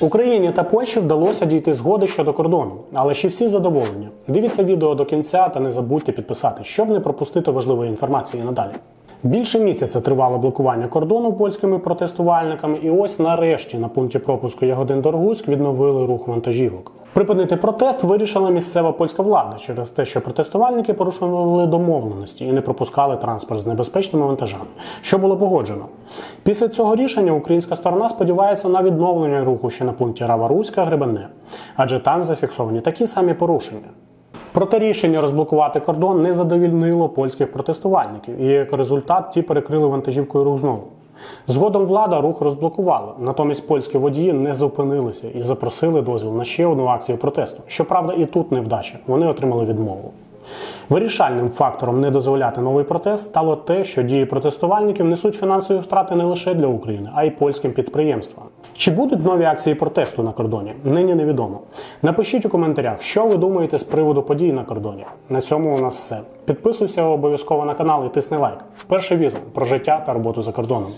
Україні та Польщі вдалося дійти згоди щодо кордону, але ще всі задоволені. Дивіться відео до кінця та не забудьте підписати, щоб не пропустити важливої інформації надалі. Більше місяця тривало блокування кордону польськими протестувальниками, і ось нарешті на пункті пропуску Ягодин Доргуськ відновили рух вантажівок. Припинити протест вирішила місцева польська влада через те, що протестувальники порушували домовленості і не пропускали транспорт з небезпечними вантажами, що було погоджено. Після цього рішення українська сторона сподівається на відновлення руху ще на пункті Рава-Руська Гребенне, адже там зафіксовані такі самі порушення. Проте рішення розблокувати кордон не задовільнило польських протестувальників, і як результат ті перекрили вантажівкою рух знову. Згодом влада рух розблокувала, натомість польські водії не зупинилися і запросили дозвіл на ще одну акцію протесту. Щоправда, і тут невдача. Вони отримали відмову. Вирішальним фактором не дозволяти новий протест стало те, що дії протестувальників несуть фінансові втрати не лише для України, а й польським підприємствам. Чи будуть нові акції протесту на кордоні? Нині невідомо. Напишіть у коментарях, що ви думаєте з приводу подій на кордоні. На цьому у нас все. Підписуйся обов'язково на канал і тисни лайк. Перший візит про життя та роботу за кордоном.